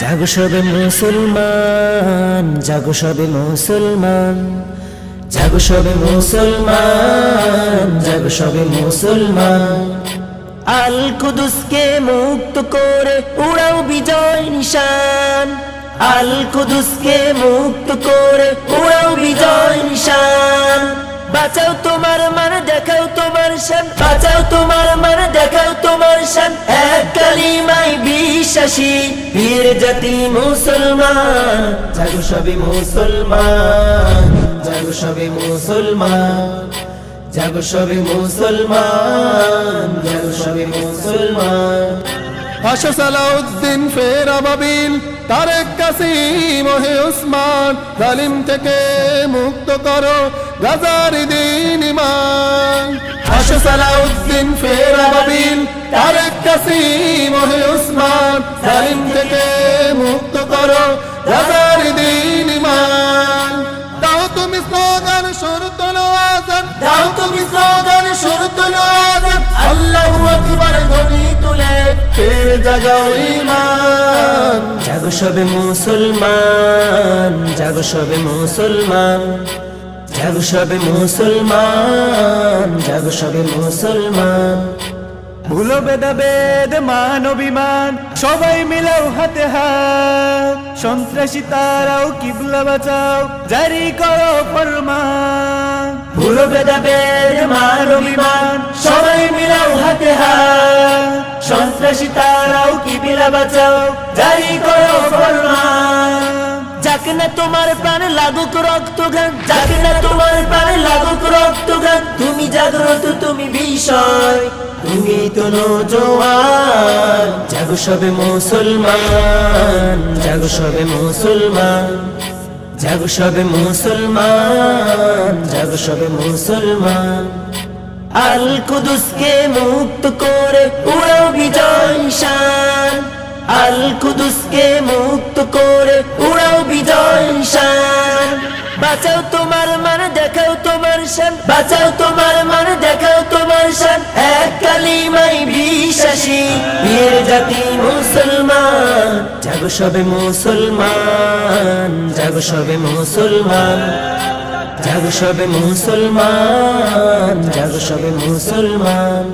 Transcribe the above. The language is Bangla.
জাগো সবে মুসলমান, জাগো সবে মুসলমান, জাগো সবে মুসলমান, জাগো সবে মুসলমান। আল কুদুসকে মুক্ত করে উড়াও বিজয় নিশান। আল কুদুসকে মুক্ত করে উড়াও বিজয় নিশান। বাঁচাও তোমার মান, দেখাও তোমার শান। বাঁচাও তোমার মান, দেখাও তোমার শান। এক কালিমাই বিশ্বাসী বীর জাতি মুসলমান। জাগো সবে মুসলমান, জাগো সবে মুসলমান, জাগো সবে মুসলমান, জাগো সবে মুসলমান। আশা সালাউদ্দিন ফের আবাবিল, তারেক কাসিম ওহে উসমান, জালিম থেকে মুক্ত করো গাজার দিন ইমান। আশা সালাউদ্দিন ফের আবাবিল তারেক কাসিম ওহে উসমান, জালিম থেকে মুক্ত করো গাজার দিন ইমান দাও তুমি স্লোগান সুর তোলো আজান। দাও তুমি স্লোগান শুরু তুলো আজান। আল্লাহু আকবার ধ্বনি তুলে, ফের জাগাও ইমান জাগো সবে মুসলমান, জাগো সবে মুসলমান। জাগো সবে মুসলমান জাগো সবে মুসলমান। ভুলো বেদা বেদ মান অভিমান সবাই মিলাও হাতে হাত। সন্ত্রাসী তারাও কিবলা বাঁচাও জারি করো ফরমান। ভুলো বেদা বেদ মান অভিমান সবাই মিলাও হাতে হাত। সন্ত্রাসী তারাও কি বিলা বাঁচাও জারি করো তোমার প্রাণে লাগুক, রক্ত গান যাকে না তোমার প্রাণে লাগুক, রক্ত গান তুমি জাগ্রত, তুমি বিষয়। তুমি তো জোয়ান জাগো সবে মুসলমান। জাগো সবে মুসলমান। জাগো সবে মুসলমান। জাগো সবে মুসলমান। আল কুদুসকে মুক্ত করে। আল কুদুসকে মুক্ত করে উড়াও বিজয় শান। বাঁচাও তোমার মান, দেখাও তোমার শান। বাঁচাও তোমার মান, দেখাও তোমার শান। এক কালিমাই বিশ্বাসী বীর জাতি মুসলমান। জাগো সবে মুসলমান, জাগো সবে মুসলমান। জাগো সবে মুসলমান, জাগো সবে মুসলমান।